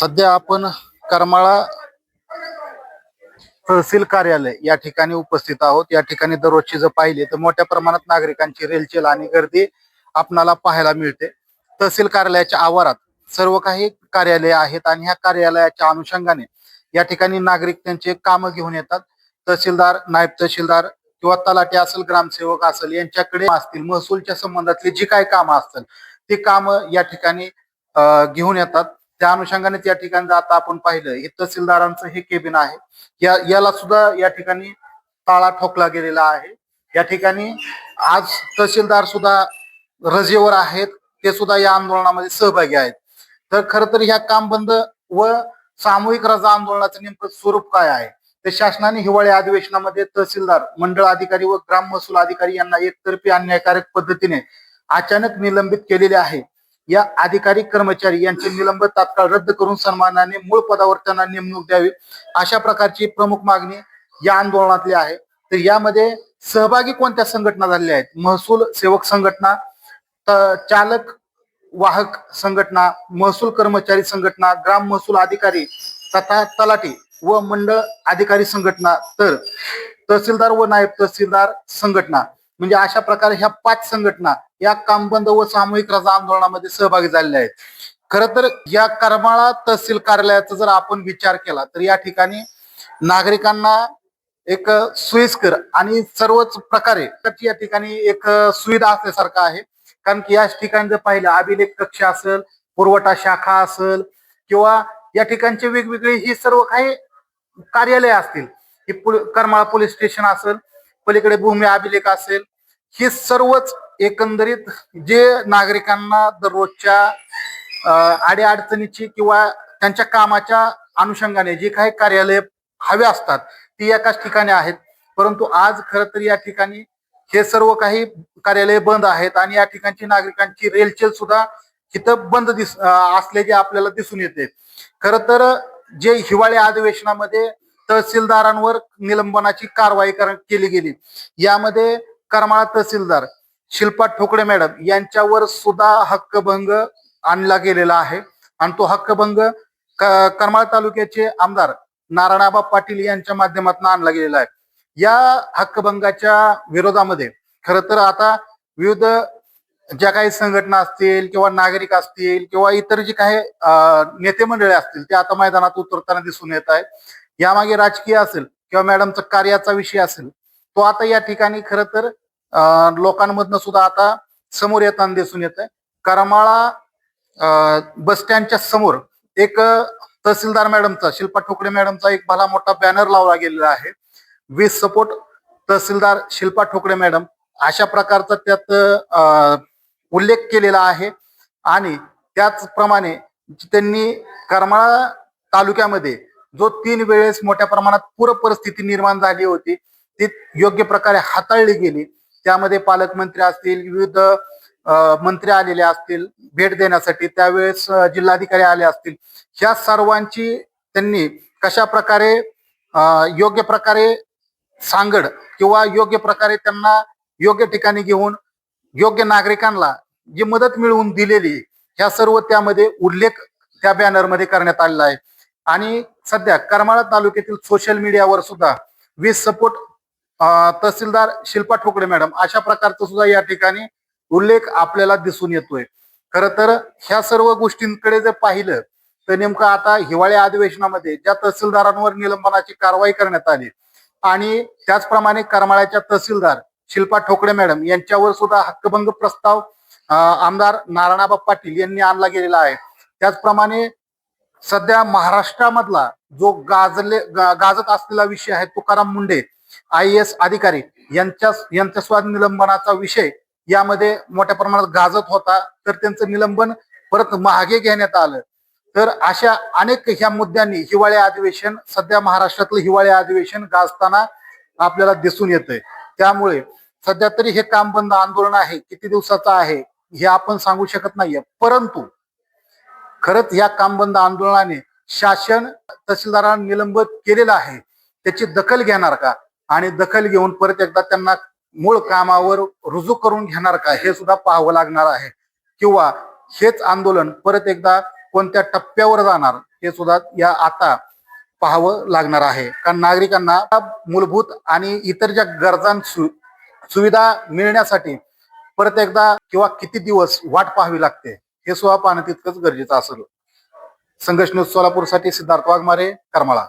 सध्या आपण करमाळा तहसील कार्यालय या ठिकाणी उपस्थित आहोत. या ठिकाणी दररोजची जर पाहिली तर मोठ्या प्रमाणात नागरिकांची रेलचेल आणि गर्दी आपणाला पाहायला मिळते. तहसील कार्यालयाच्या आवारात सर्व काही कार्यालय आहेत आणि ह्या कार्यालयाच्या अनुषंगाने या ठिकाणी नागरिक त्यांचे काम घेऊन येतात. तहसीलदार नायब तहसीलदार किंवा तलाठी असेल ग्रामसेवक असेल यांच्याकडे असतील महसूलच्या संबंधातली जी काही कामं असतील ती कामं या ठिकाणी घेऊन येतात. त्या अनुषंगाने त्या ठिकाणी आता आपण पाहिलं. हे तहसीलदारांचं हे केबिन आहे. या याला सुद्धा या ठिकाणी ताळा ठोकला गेलेला आहे. या ठिकाणी आज तहसीलदार सुद्धा रजेवर आहेत. ते सुद्धा या आंदोलनामध्ये सहभागी आहेत. तर खर तर ह्या काम बंद व सामूहिक रजा आंदोलनाचं नेमकं स्वरूप काय आहे? ते शासनाने हिवाळी अधिवेशनामध्ये तहसीलदार मंडळ अधिकारी व ग्राम महसूल अधिकारी यांना एकतर्फी अन्यायकारक पद्धतीने अचानक निलंबित केलेले आहे. या अधिकारी कर्मचारी यांचे निलंबन तात्काळ रद्द करून सन्मानाने मूळ पदावर त्यांना नेमणूक द्यावी अशा प्रकारची प्रमुख मागणी या आंदोलनातली आहे. तर यामध्ये सहभागी कोणत्या संघटना झालेल्या आहेत? महसूल सेवक संघटना चालक वाहक संघटना महसूल कर्मचारी संघटना ग्राम महसूल अधिकारी तथा तलाठी व मंडळ अधिकारी संघटना तर तहसीलदार व नायब तहसीलदार संघटना. म्हणजे अशा प्रकारे ह्या पाच संघटना या कामबंद व सामूहिक रजा आंदोलनामध्ये सहभागी झालेल्या आहेत. खर तर या करमाळा तहसील कार्यालयाचा जर आपण विचार केला तर या ठिकाणी नागरिकांना एक सोयीस्कर आणि सर्वच प्रकारे या ठिकाणी एक सुविधा असल्यासारखं आहे. कारण की या ठिकाणी जर पाहिलं अभिलेख कक्ष असेल पुरवठा शाखा असेल किंवा या ठिकाणचे वेगवेगळे ही सर्व काही कार्यालय असतील. ही पुल- करमाळा पोलीस स्टेशन असेल पलीकडे भूमी अभिलेख असेल हे सर्वच एकंदरीत जे नागरिकांना दररोजच्या अडीअडचणीची किंवा त्यांच्या कामाच्या अनुषंगाने जे काही कार्यालय हवे असतात ती एकाच ठिकाणी आहेत. परंतु आज खर तर या ठिकाणी हे सर्व काही कार्यालय बंद आहेत आणि या ठिकाणची नागरिकांची रेलचेल सुद्धा इथं बंद दिस असल्याचे आपल्याला दिसून येते. खर तर जे हिवाळी अधिवेशनामध्ये तहसीलदारांवर निलंबनाची कारवाई कर- केली गेली. यामध्ये करमाळा तहसीलदार शिल्पा ठोकळे मॅडम यांच्यावर सुद्धा हक्कभंग आणला गेलेला आहे. आणि तो हक्कभंग करमाळा तालुक्याचे आमदार नारायणाबा पाटील यांच्या माध्यमातून आणला गेलेला आहे. या हक्कभंगाच्या विरोधामध्ये खर तर आता विविध ज्या काही संघटना असतील किंवा नागरिक असतील किंवा इतर जे काही नेते मंडळे असतील ते आता मैदानात उतरताना दिसून येत आहे यामागे राजकीय असेल किंवा मॅडमचा कार्याचा विषय असेल तो आता या ठिकाणी खर तर लोकांमधनं सुद्धा आता समोर येताना दिसून येत आहे करमाळा बस स्टँडच्या समोर एक तहसीलदार मॅडमचा शिल्पा ठोकळे मॅडमचा एक भला मोठा बॅनर लावला गेलेला आहे. वीज सपोर्ट तहसीलदार शिल्पा ठोकळे मॅडम अशा प्रकारचा त्यात उल्लेख केलेला आहे. आणि त्याचप्रमाणे त्यांनी करमाळा तालुक्यामध्ये जो तीन वेळेस मोठ्या प्रमाणात पूर परिस्थिती निर्माण झाली होती ती योग्य प्रकारे हाताळली गेली. त्यामध्ये पालकमंत्री असतील विविध मंत्री आलेले असतील भेट देण्यासाठी त्यावेळेस जिल्हाधिकारी आले असतील. ह्या सर्वांची त्यांनी कशा प्रकारे योग्य प्रकारे सांगड किंवा योग्य प्रकारे त्यांना योग्य ठिकाणी घेऊन योग्य नागरिकांना जी मदत मिळवून दिलेली ह्या सर्व त्यामध्ये उल्लेख त्या बॅनरमध्ये करण्यात आलेला आहे. आणि सध्या करमाळा तालुक्यातील सोशल मीडियावर सुद्धा वीज सपोर्ट तहसीलदार शिल्पा ठोकळे मॅडम अशा प्रकारचा सुद्धा या ठिकाणी उल्लेख आपल्याला दिसून येतोय. खर तर ह्या सर्व गोष्टींकडे जर पाहिलं तर नेमकं आता हिवाळी अधिवेशनामध्ये ज्या तहसीलदारांवर निलंबनाची कारवाई करण्यात आली आणि त्याचप्रमाणे करमाळ्याच्या तहसीलदार शिल्पा ठोकळे मॅडम यांच्यावर सुद्धा हक्कभंग प्रस्ताव आमदार नारायणाबा पाटील यांनी आणला गेलेला आहे. त्याचप्रमाणे सध्या महाराष्ट्रामधला जो गाजले गा- गाजत असलेला विषय आहे तुकाराम मुंडे आय एस अधिकारी यांच्या यांच्या निलंबनाचा विषय यामध्ये मोठ्या प्रमाणात गाजत होता. तर त्यांचं निलंबन परत मागे घेण्यात आलं. तर अशा अनेक ह्या मुद्द्यांनी हिवाळी अधिवेशन सध्या महाराष्ट्रातलं हिवाळी अधिवेशन गाजताना आपल्याला दिसून येतंय. त्यामुळे सध्या तरी हे काम बंद आंदोलन आहे किती दिवसाचं आहे हे आपण सांगू शकत नाहीये. परंतु खरंच या कामबंद आंदोलनाने शासन तहसीलदारांना निलंबित केलेलं आहे. त्याची दखल घेणार का? आणि दखल घेऊन परत एकदा त्यांना मूळ कामावर रुजू करून घेणार का हे सुद्धा पाहावं लागणार आहे. किंवा हेच आंदोलन परत एकदा कोणत्या टप्प्यावर जाणार हे सुद्धा या आता पाहावं लागणार आहे. कारण नागरिकांना मूलभूत आणि इतर ज्या गरजां सु सुविधा मिळण्यासाठी परत एकदा किंवा किती दिवस वाट पाहावी लागते हे सुद्धा पाहणं तितकंच गरजेचं असेल. संघर्ष न्यूज सोलापूरसाठी सिद्धार्थ वाघमारे करमाळा.